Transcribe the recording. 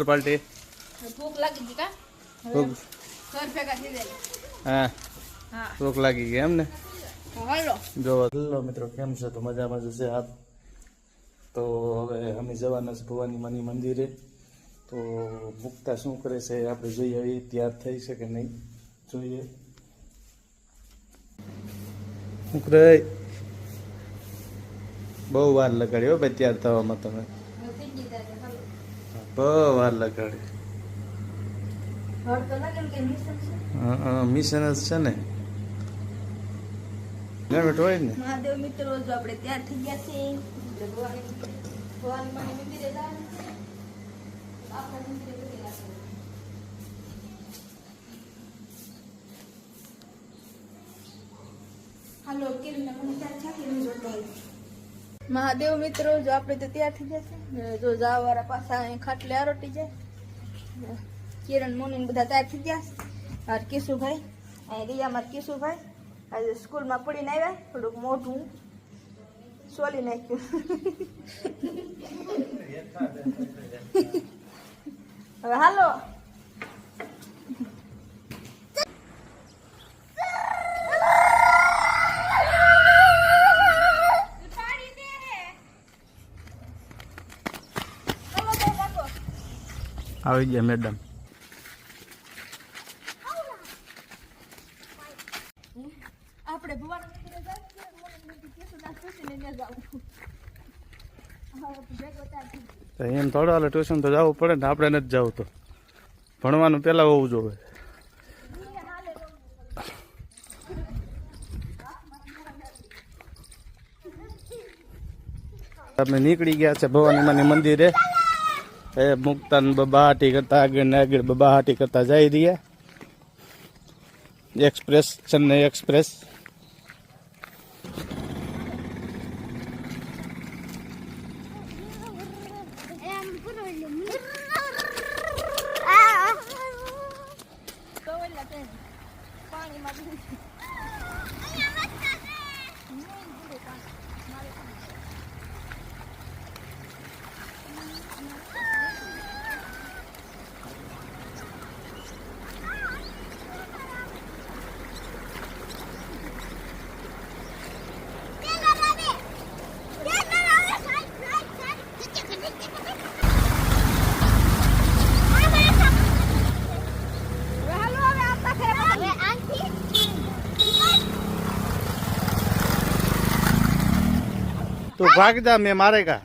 Party ભૂખ લાગી ગઈ કા હવે ભૂખ ઘર ભેગા થઈ જાય હા હા ભૂખ લાગી ગઈ એમ ને હાલો જો હેલો મિત્રો કેમ છે તો મજામાં જશે આપ તો હવે અમે જવાના છે ભવાની માની મંદિરે તો મુક્તા શું કરે છે? એ આપણે જોઈએ એ તૈયાર થઈ છે કે નહીં? જોઈએ. મુકરે. બહુ વાર લગાડી હો ભાઈ તૈયાર થવામાં તમે. થઈ ગઈ તારે હાલો બહુ વાર લગાડે મિશન છે. જ ને. બેટો હોય ને? મહાદેવ મિત્રો જો આપણે તૈયાર થઈ ગયા છે. મંદિરે જવાનું નાખવાનું. હાલો કેવી મહાદેવ મિત્રો, જો આપણે તો તૈયાર થઈ જશે જો જાવા વાળા પાછા અહીં ખાટલે આરોટી જાય. કિરણ મોની બધા તૈયાર થઈ ગયા છે. કેશુભાઈ, અહીં ગયા અમારા કિશુભાઈ. આજે સ્કૂલમાં પડીને આવ્યા, થોડુંક મોઢું સોલી નાખ્યું. હવે હાલો આવી ગયા મેડમ આપણે ભગવાન મંદિરે જવાનું છે, ભગવાન મંદિર કેશુદાસ પૂછીને ત્યાં જાવું. હવે તો ભેગો ત્યાં ગયા મેડમ એમ થોડો હાલે ટ્યુશન તો જવું પડે ને આપણે નથી જવું તો. ભણવાનું પહેલાં હોવું જોઈએ. આપણે નીકળી ગયા છે ભવાની માની મંદિરે. એ મુક્તાન બબાહાટી કરતા આગળ ને આગળ બબાહાટી કરતા જઈ રહ્યા. Express, Chennai express. તો તું ભાગ જા મેં મારેગા